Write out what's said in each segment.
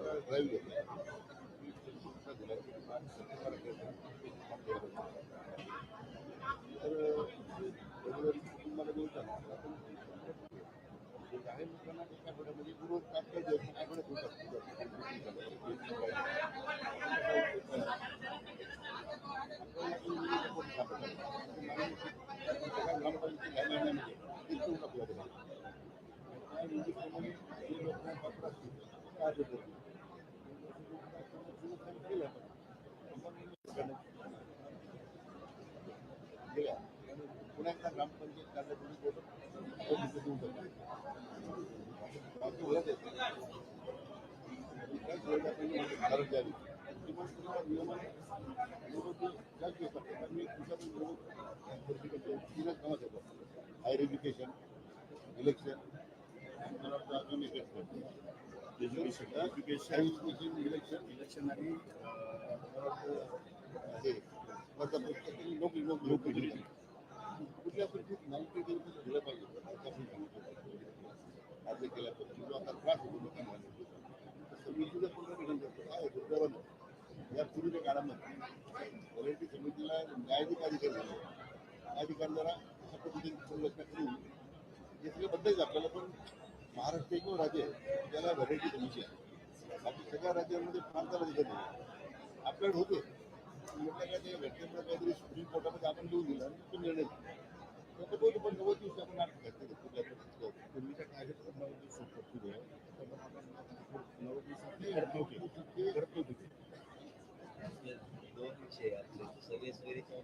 Gracias. आठवड्यात ग्रामपंचायत काढल्या काय द्यावी तुम्हाला नियमाने जास्त मी हायर एज्युकेशन इलेक्शन अजून एज्युकेशन एज्युकेशन इलेक्शन इलेक्शन आणि हे कुठल्या परिस्थितीत नाईन्टी दिलं पाहिजे अर्ज आता त्रास होतो लोकांना समितीचं पुनर्गठन करतो काय होतं या पूर्वीच्या काळामध्ये वॉलेंटरी समितीला न्यायाधिक झाले न्यायाधिकारी जरा अशा पद्धतीने करून हे सगळं बदलायचं आपल्याला पण महाराष्ट्र एकमेव राज्य आहे. त्याला व्हरायटी कमीची आहे. बाकी सगळ्या राज्यांमध्ये प्रांताला आहे. आपल्याकडे होते ते घटनेमुळे काहीतरी सुप्रीम कोर्टामध्ये आपण लिहून दिलं आणि तो निर्णय तो पण नव्वद दिवस आपण नाटक घातले पूर्वीच्या कायद्यात पण नव्वद दिवस तर मग आपण नव्वद दिवसात ते घडत नव्हते घडत नव्हते. दोन विषय सगळे सगळे सगळी पण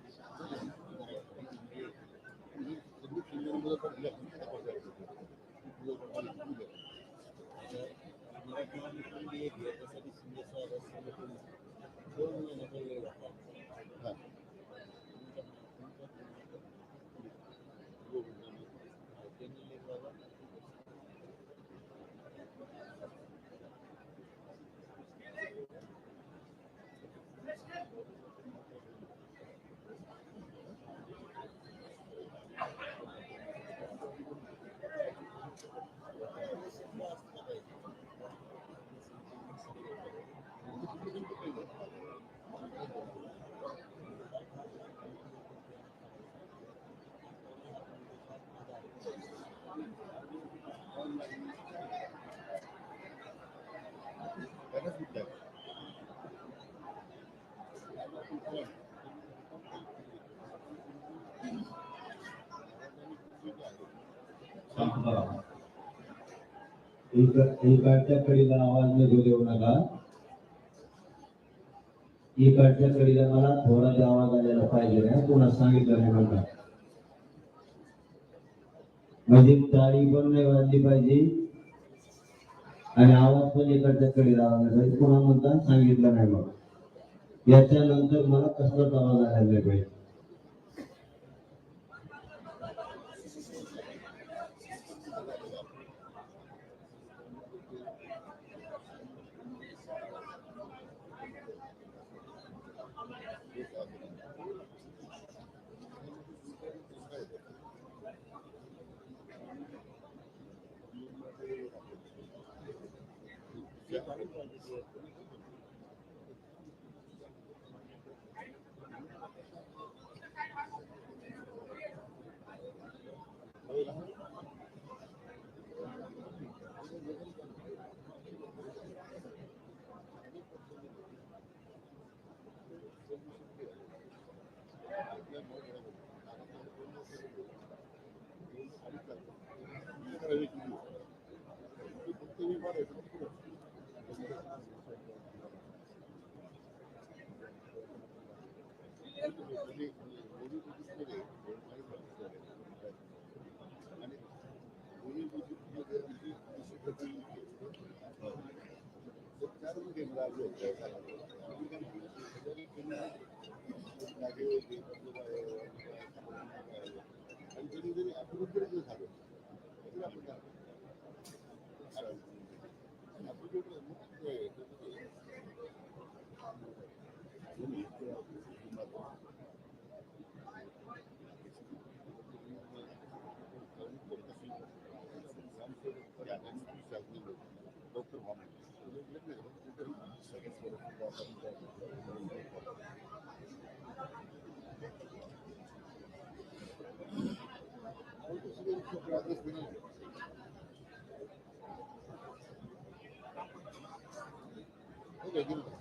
दिल्या. मुदत पण दिल्या. मराठीमध्ये एक याच्यासाठी शिंदे साहेब असताना दोन महिन्याचा वेळ लागला हा. त्यांनी लेख बाबा त्यालाच मुद्दा आहे. एक इकडच्या कडीला आवाज निघू देऊ नका. इकडच्या कडीला मला थोडा आवाज आलेला पाहिजे ना पुन्हा सांगितलं नाही म्हणता. म्हणजे ताळी पण नाही वाजली पाहिजे. आणि आवाज पण इकडच्या कडीला आवाज पाहिजे. पुन्हा म्हणता? सांगितलं नाही मग याच्यानंतर मला कसलाच आवाज आलेला नाही पाहिजे. आणि कधी जरी आपण जरी झालो तरी आपण काय? आणि आपण जेवढं मुक्त आहे, त्याच्यामध्ये दोन्ही इतके आपण कुटुंबात डॉक्टर वेळ लागला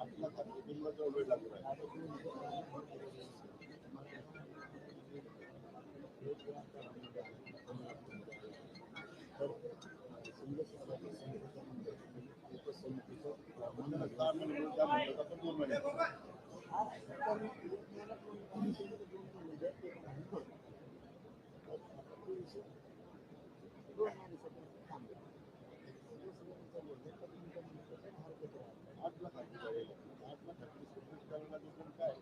আপনার महिने म्हणून त्या म्हणतात आपण दोन महिने आठ लाख आठ लाख करायला दुकान काय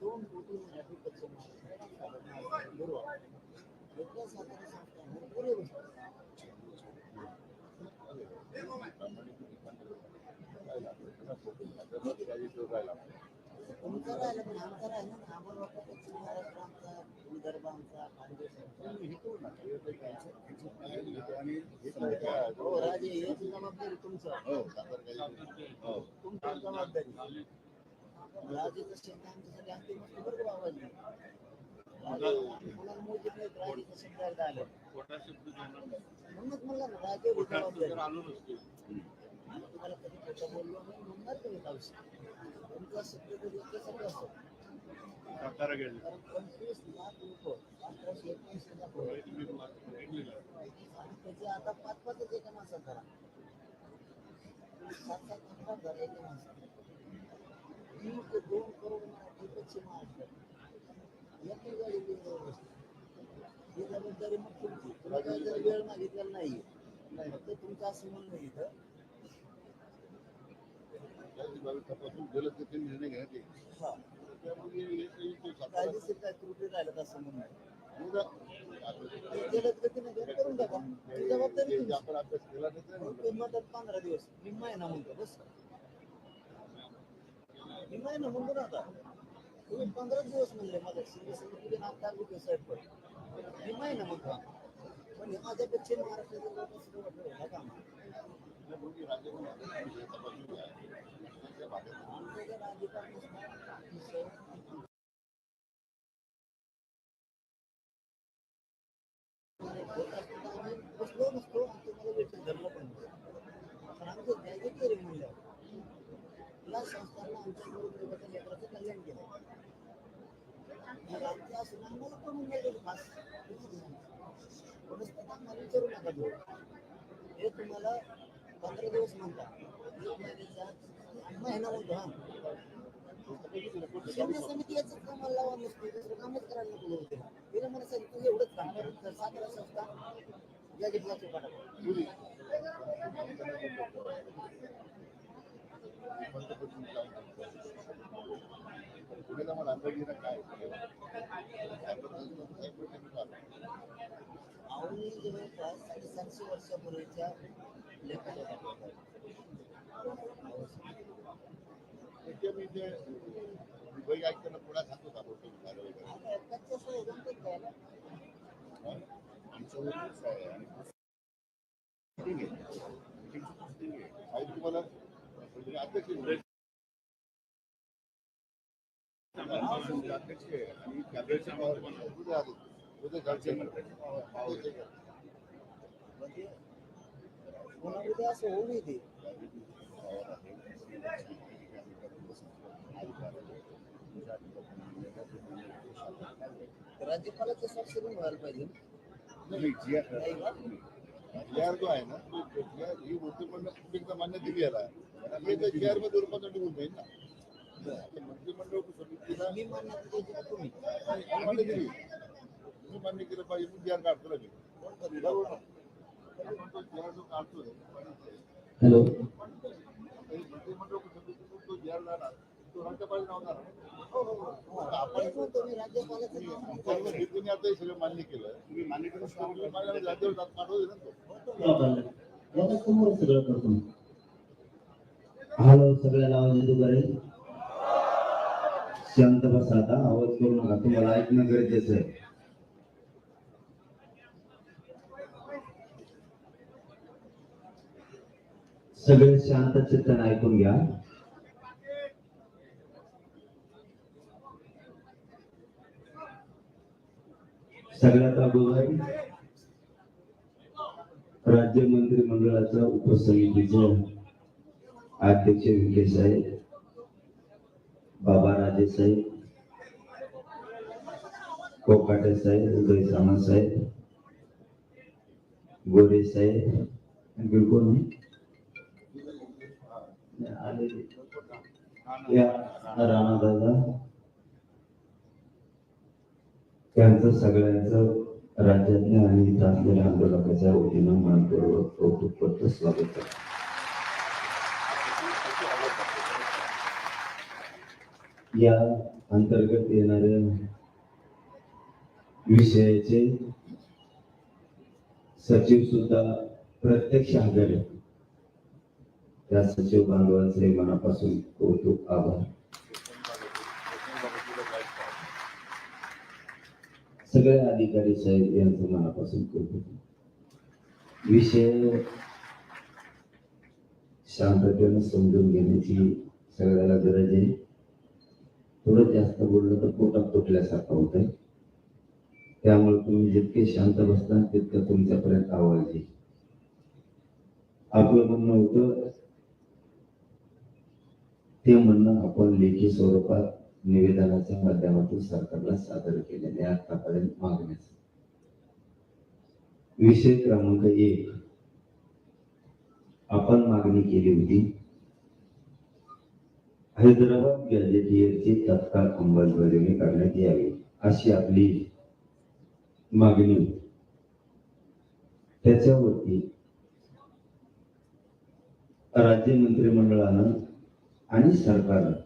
दोन कोटी मराठी कच्चे बरोबर एका सातारा पुरे पण ना पश्चिम महाराष्ट्र आमचा विदर्भ आमचा खानदेश आमचा. तुम्ही हे करू हो राजे हेच जबाबदारी तुमचं? हो तुमची जबाबदारी राजेचं शब्द आमच्यासाठी अंतिम असतो बरं का बाबाजी राजे कोणाला मोजित नाहीत? राजेचं शब्द एकदा आलं म्हणूनच म्हणलं ना राजे आम्ही तुम्हाला कधी खोटं बोललो नाही म्हणणार तुमचा शब्द कधी त्यासाठी असतो. कारण पंचवीस लाख लोक अठराशे एकोणीस त्याचे आता पाच पाचच एका माणसात धरा सात सात अकरा धरा एका माणसात दीड ते दोन करोड मराठी ही जबाबदारी मग तुमची तुला काय जर वेळ मागितलेला नाही फक्त तुमचं असं म्हणणं आहे इथं तपासून गेलं तर ते निर्णय घेण्यात हा त्यामुळे कायदेशीर काय त्रुटी असं म्हणणं जबाबदारी मदत पंधरा दिवस मी महिना म्हणतो बस मी महिना म्हणतो ना आता तुम्ही पंधरा दिवस म्हणले माझ्या सिरियस तुम्ही पण मी महिना म्हणतो पण हे माझ्यापेक्षा तर आम्ही नसतो आणि तुम्हाला वेळ धरलं पण नसतं. पण आमचं गॅजेटरी म्हणलं या संस्थांना आमच्या बरोबर लेकराचं कल्याण केलं मग आमच्या असून पण मिळालं खास वनस्पती आम्हाला विचारू नका देऊ हे तुम्हाला पंधरा दिवस म्हणता एक महिन्याचा महिना म्हणतो हा शिंदे समिती याचं कामाला लावा नसते दुसरं कामच करायला नको होते मला सांगितलं एवढंच काम कर तर सातारा संस्था गॅजेटला चुका टाका पुरी. पंतप्रधान काम करतात. पुढे आम्हाला अंदाज येणं काय आवडी जवळपास साडेसातशे वर्षापूर्वीच्या लेखाच्या टाकल्या त्याच्या मी ते दुबई ऐकताना पुढे सांगतो आपण झालं वगैरे आता कच्च्या आहे आणि आहे. आहे. तुम्हाला म्हणजे अध्यक्ष आहे. अध्यक्ष आहे. आणि कॅबिनेटच्या पावर पण आहे. घरचे उद्या असं होऊ नये ते स्वाक्षरी व्हायला पाहिजे नाही, जी आर जी आर जो आहे ना तो जी आर ही मंत्रिमंडळ एकदा मान्य दिली याला आणि हे जी आरमध्ये निघून जाईल ना. मंत्रिमंडळ समितीला मी मान्य केली तुम्ही. मान्य केलं पाहिजे मी जी आर काढतो ना मी बरोबर ना? जी आर जो काढतोय. हॅलो. मंत्रिमंडळ समितीतून तो जी आर जाणार सगळं मान्य केलं तुम्ही मान्य करून राज्यावर जात ना समोर सगळं करतो हॅलो सगळ्याला आवाज येतो बरे शांत बसा आता आवाज करू नका तुम्हाला ऐकणं गरजेचं आहे सगळे शांत चित्तन ऐकून घ्या. सगळ्यात अगोदर राज्य मंत्रिमंडळाच्या उपसमितीचं अध्यक्ष विखे साहेब बाबा राजे साहेब कोकाटे साहेब उदय सामा साहेब गोरे साहेब बिलकुल या राणा दादा त्यांचं सगळ्यांचं राज्यातल्या आणि इथं असलेल्या आंदोलकाच्या वतीनं मनपूर्वक कौतुकपत्र स्वागत आहे या अंतर्गत येणाऱ्या विषयाचे सचिव सुद्धा प्रत्यक्ष हजर त्या सचिव बांधवांचे मनापासून कौतुक आभार. सगळे अधिकारी साहेब यांचं मनापासून कौतुक विषय शांततेनं समजून घेण्याची सगळ्याला गरज आहे. थोडं जास्त बोललं तर पोटात तुटल्यासारखं आहे त्यामुळे तुम्ही जितके शांत बसता तितकं तुमच्यापर्यंत आवाज येईल. आपलं म्हणणं होतं ते म्हणणं आपण लेखी स्वरूपात निवेदनाच्या माध्यमातून सरकारला सादर केलेले आतापर्यंत मागण्याचं. विषय क्रमांक एक. आपण मागणी केली होती. हैदराबाद गॅजेटियरची तत्काळ अंमलबजावणी करण्यात यावी अशी आपली मागणी होती. त्याच्यावरती राज्य मंत्रिमंडळानं आणि सरकारनं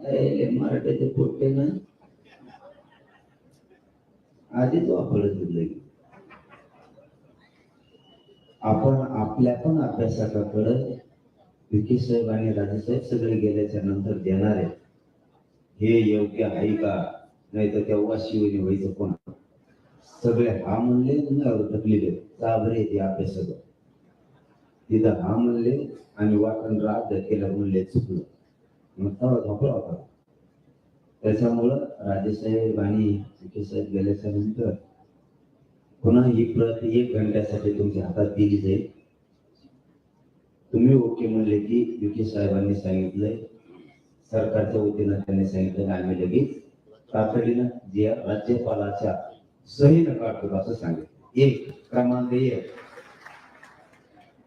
अरे मराठीचे पोट्टे ना. आधी तो आपलं आपण आपल्या पण अभ्यासकाकडे विकी साहेब आणि राजेसाहेब सगळे गेल्याच्यानंतर देणार आहे हे योग्य आहे का? नाही तर तेव्हा शिवनी व्हायचं कोण? सगळे हा म्हणले नव्यावर ढकलेले. चाबरे ते अभ्यासक तिथं हा म्हणले आणि वाटण रात केलं म्हणले चुकलं. मग झोपला होता. त्याच्यामुळं राजेसाहेब आणि विखे साहेब गेल्याच्यानंतर पुन्हा ही प्रत एक घंट्यासाठी तुमच्या हातात दिली जाईल तुम्ही ओके म्हणले की विखे साहेबांनी सांगितलंय. सरकारच्या वतीनं त्यांनी सांगितलं आम्ही लगेच तातडीनं जे राज्यपालाच्या सहीनं काढतो असं सांगितलं. एक क्रमांक एक.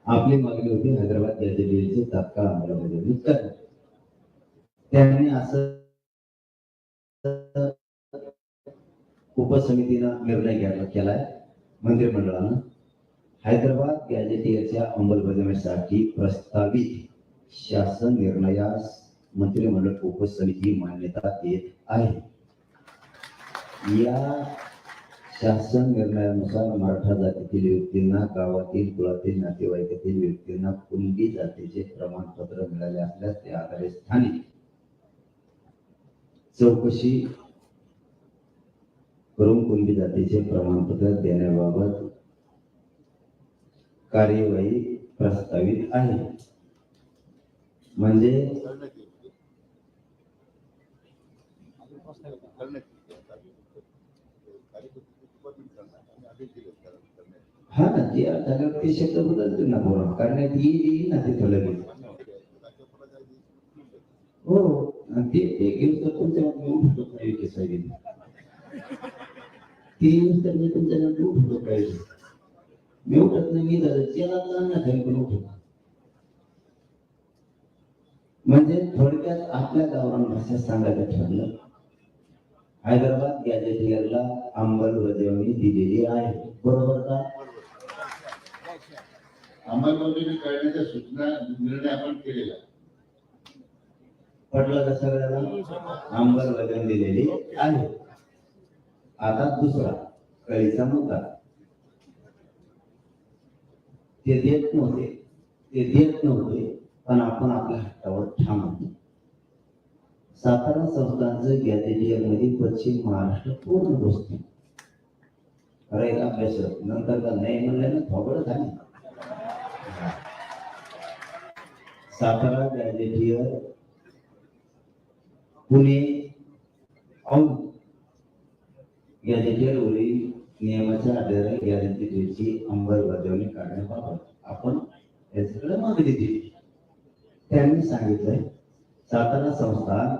आपली मागणी होती हैदराबाद गॅजेटियरची तात्काळ अंमलबजावणी करा त्यांनी असं उपसमितीनं निर्णय घ्यायला केलाय मंत्रिमंडळानं. हैदराबाद गॅजेटियरच्या अंमलबजावणीसाठी प्रस्तावित शासन निर्णयास मंत्रिमंडळ उपसमिती मान्यता देत आहे. या शासन निर्णयानुसार मराठा जातीतील व्यक्तींना गावातील कुळातील नातेवाईकातील व्यक्तींना कुणबी जातीचे प्रमाणपत्र मिळाले असल्यास त्या आधारे स्थानिक चौकशी करून कुणबी जातीचे प्रमाणपत्र देण्याबाबत कार्यवाही प्रस्तावित आहे म्हणजे करण्यात येईल करण्यात येईल कार्यकर्ते डिपार्टमेंट करणार आणि आदेश दिले करण्यात हा ना ते झाल्यावर ते शब्द बदलतील ना पोरं करण्यात येईल येईल ना तिथं लगेच राज्यपाला काय दिलं? हो आणि ते एक घेऊन तर तुमच्या उठतो साहेब. ते येऊन तर मी तुमच्या उठतो काय विषय. मी उठत नाही मी नाही पण उठत. म्हणजे थोडक्यात आपल्या गावरान भाषेत सांगायचं ठरलं. हैदराबाद गॅजेटियरला अंमलबजावणी दिलेली आहे. बरोबर का? अंमलबजावणी करण्याच्या सूचना निर्णय आपण केलेला. पडलं का सगळ्याला? अंमलबजावणी दिलेली आहे. आता दुसरा कळीचा मुद्दा. ते देत नव्हते. ते देत नव्हते पण आपण आपल्या हट्टावर ठाम होतो सातारा संस्थांचं गॅजेटियरमध्ये पश्चिम महाराष्ट्र पूर्ण बसते खरं एक अभ्यास नंतर का नाही म्हणलं ना थोबड झाली. सातारा गॅजेटियर पुणे औंध गॅजेटियरवरील नियमाच्या आधारे गॅजेटियरची अंमलबजावणी करण्याबाबत आपण याच्याकडे मागणी दिली. त्यांनी सांगितलंय सातारा संस्थान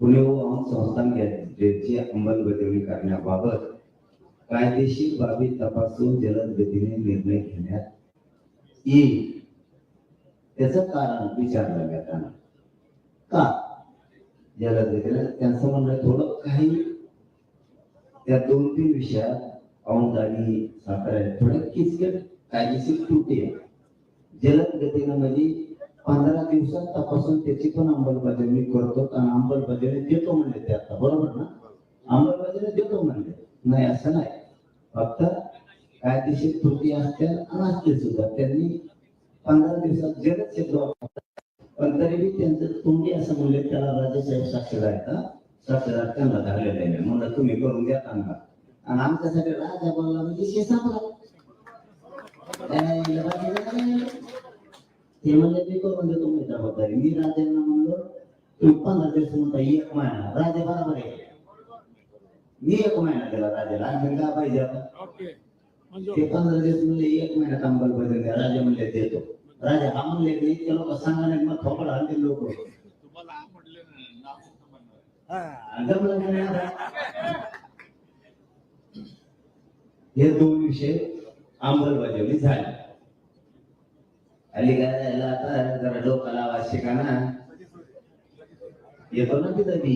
पुणे व औंध संस्थान गॅजेटियरची अंमलबजावणी करण्याबाबत कायदेशीर बाबी तपासून जलद गतीने निर्णय घेण्यात येईल. त्याचं कारण विचारलं जाताना. का? जलद गतीने त्यांचं म्हणणं थोडं काही त्या दोन तीन विषयात औंध आणि सातारा थोडं किचकट कायदेशीर त्रुटी जलद गतीनं म्हणजे पंधरा दिवसात तपासून त्याची पण अंमलबजावणी करतो. आणि अंमलबजावणी देतो म्हणले ते आता. बरोबर ना? अंमलबजावणी देतो म्हणले. नाही असं नाही. फक्त कायदेशीर त्रुटी असत्या आणि असते सुद्धा. त्यांनी पंधरा दिवसात जलद क्षेत्र वापरतात पण तरी बी त्यांचं तोंडी असं म्हणले त्याला राजेसाहेब हा. साक्षर त्यांना धरलेलं आहे म्हणलं तुम्ही करून द्या त्यांना आणि आमच्यासाठी राजा बोलला म्हणजे विषय संपला त्याला. ते म्हणले मी करून देतो मी जबाबदारी. मी राजांना म्हणलो तुम्ही पंधरा दिवस म्हणता एक महिना. राजा बरोबर आहे. मी एक महिना दिला राजाला. आणखी काय पाहिजे आता? ते पंधरा दिवस म्हणले एक महिन्यात अंमलबजावणी. राजा म्हणले देतो. राजा हा म्हणले की इतके लोक सांगा नाही मग थोपड आणते लोक. हा? हे दोन विषय अंमलबजावणी झाले. अली काय राहिलं आता जरा डोकाला आवाज शिका ना. येतो ना तिथं मी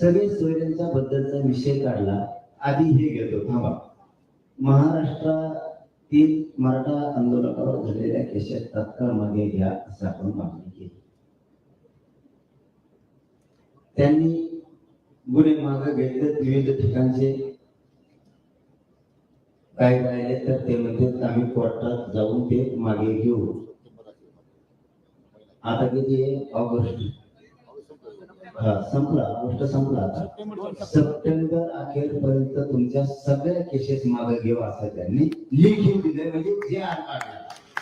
सगळे सोयऱ्यांच्या बद्दलचा विषय काढला आधी हे घेतो थांबा. ती मराठा आंदोलकावर झालेल्या केशात तत्काळ मागे घ्या असं आपण मागणी केली. त्यांनी गुन्हे मागे घेतले विविध ठिकाणचे काय राहिले तर ते म्हणते आम्ही कोर्टात जाऊन ते मागे घेऊ. आता किती ऑगस्ट. हा संपला. गोष्ट संपला सप्टेंबर अखेर पर्यंत तुमच्या सगळ्या केसेस मागे घेऊ असं त्यांनी लिखून दिले म्हणजे जे आर काढला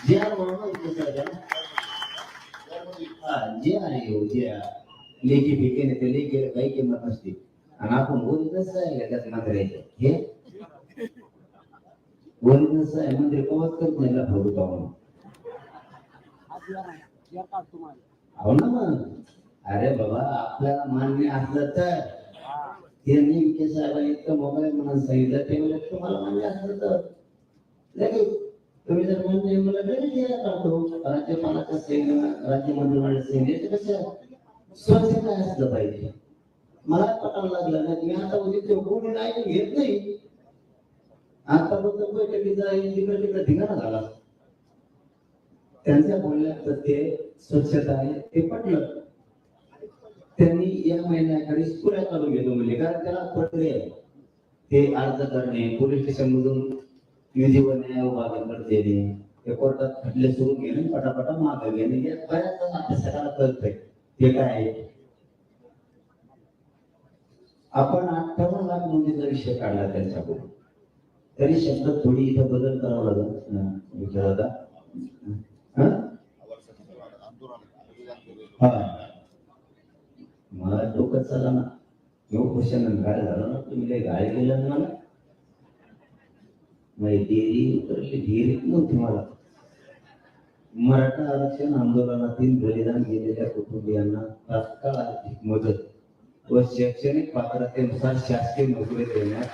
जे आर म्हणून जे आर हो जे आहे. लेखी फिके नाही ते लेखी काही किंमत नसते. आणि आपण बोलतच आहे त्यात मंत्र्याचं हे? बोलतच आहे मंत्री कवच करत नाही लफडू का म्हणून? हो ना मग. अरे बाबा आपल्याला मान्य असलं तर. त्यांनी विखे साहेबांनी इतकं मोबाईल म्हणून सांगितलं ते म्हणजे तुम्हाला मान्य असलं तर. लगेच तुम्ही जर म्हणजे मला लगेच यायला काढतो राज्यपालाच्या सैन्य राज्य मंत्रिमंडळ सैन्य याचं कसं स्वच्छता असलं पाहिजे? मला पटायला लागलं नाही. मी आता उद्या ते कोणी नाही घेत नाही. आतापर्यंत बैठकीचा तिकडे तिकडे ठिकाणा झाला. त्यांच्या बोलण्यात ते स्वच्छता आहे ते पटलं. त्यांनी या महिन्याकडे पुऱ्या चालू घेतो म्हणजे कारण त्याला प्रक्रिया आहे ते अर्ज करणे पोलीस स्टेशन मधून विधी व न्याय विभागाकडे देणे. ते कोर्टात खटले सुरू केले पटापटा मागे घेणे. या बऱ्याच अभ्यासकाला कळतंय. ते काय आहे? आपण अठ्ठावन्न लाख नोंदीचा विषय काढला त्यांच्याकडून. तरी शब्द थोडी इथं बदल करावा लागेल. हं, विचार हं? मला डोकं चाला ना. यो क्वेश्चन काय झालं ना तुम्ही लय गाय केलं ना मला? माझी देरी उतरली धीर नव्हती मला. मराठा आरक्षण आंदोलनातील बलिदान गेलेल्या कुटुंबियांना तात्काळ आर्थिक मदत व शैक्षणिक पात्रतेनुसार शासकीय नोकरी देण्यात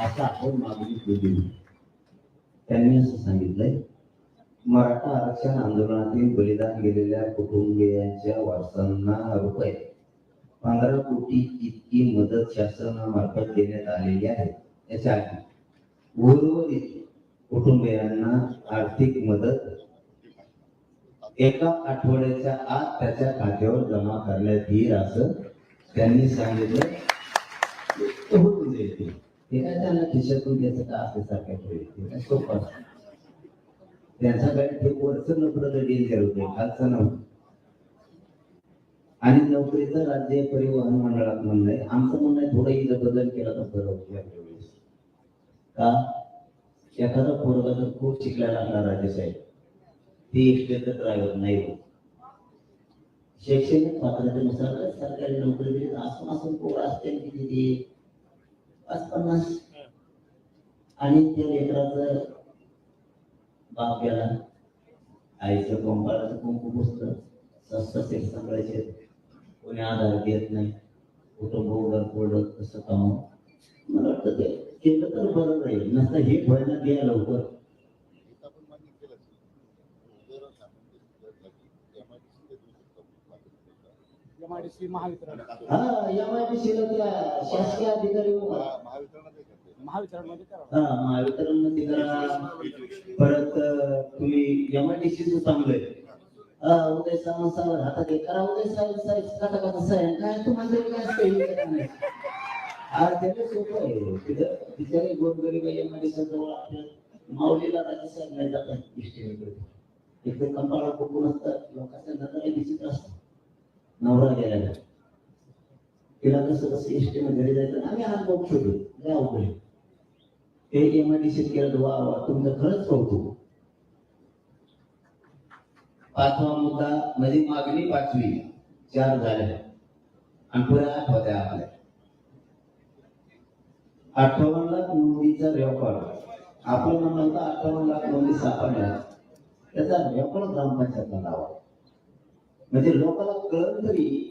असं आपण मागणी केली त्यांनी असं सांगितलंय मराठा आरक्षण आंदोलनातील बलिदान गेलेल्या कुटुंबियांच्या वारसांना रुपये. पंधरा कोटी इतकी मदत शासनामार्फत देण्यात आलेली आहे. याच्या आधी उर्वरित कुटुंबियांना आर्थिक मदत. एका आठवड्याच्या आत त्याच्या खात्यावर जमा करण्यात येईल असं त्यांनी सांगितलं. ते होऊन जाईल ते. काय त्यांना खिशातून द्यायचं का असं सारख्या ते. काय सोपं असतं. त्यांचा काय ते वरचं नोकरीचं डेंजर होते खालचं नव्हतं आणि नोकरीचं राज्य परिवहन मंडळात म्हणणं आहे आमचं म्हणणं आहे थोडं इथं बदल केला तर बरं होईल का? एखादा पोरगा जर खूप शिकलेला असला राजेसाहेब ती एक्सटेचं ड्रायव्हर नाही होत. शैक्षणिक पात्रतेनुसार सरकारी नोकरी दिली तर असून असून पोरं असते किती ते? पाच पन्नास. आणि त्या लेकराचं बाप गेला आईचं पंपाळाचं कुंकू पुसतं सस्ता सेट सांभाळायचे कोणी आधार देत नाही. कुठं बोर्डर बोर्डर कसं काम मला वाटतं ते केलं तर बरं राहील. नसतं हे व्हायला द्या लवकर. एमआयडीसी महावितरण. हा एम आय त्या शासकीय अधिकारी उभा. हा महावितरणमध्ये करा परत तुम्ही एमआयडीसी आय डी चांगलंय उदय सावंत साहेब हातात हे करा उदय सावंत साहेब काटा काटा साहेब काय तुम्हाला काय नाही. हा त्याला सोपं आहे. तिथं बिचारे गोरगरीब एमआयडीसी जवळ आपल्या माऊलीला राज्य साहेब नाही जातात इष्टीकडे इथे कंपाळा कोकून असतात लोकांच्या नजर विचित्र असतात नवरा गेलेला. तिला कसं कसं इष्टीने घरी जायचं आम्ही हात बघू शोधू लय एम आय डी एमआयडीसीत केलं वा वा तुमचं खरंच कौतुक पाचवा मुद्दा म्हणजे मागणी पाचवी. चार झाल्या आणि पुढे आठ होत्या आपल्या. अठ्ठावन्न लाख नोंदीचा रेकॉर्ड आपण म्हणलं होतं अठ्ठावन्न लाख नोंदी सापडल्या. त्याचा रेकॉर्ड ग्रामपंचायतला लावा म्हणजे लोकांना कळत तरी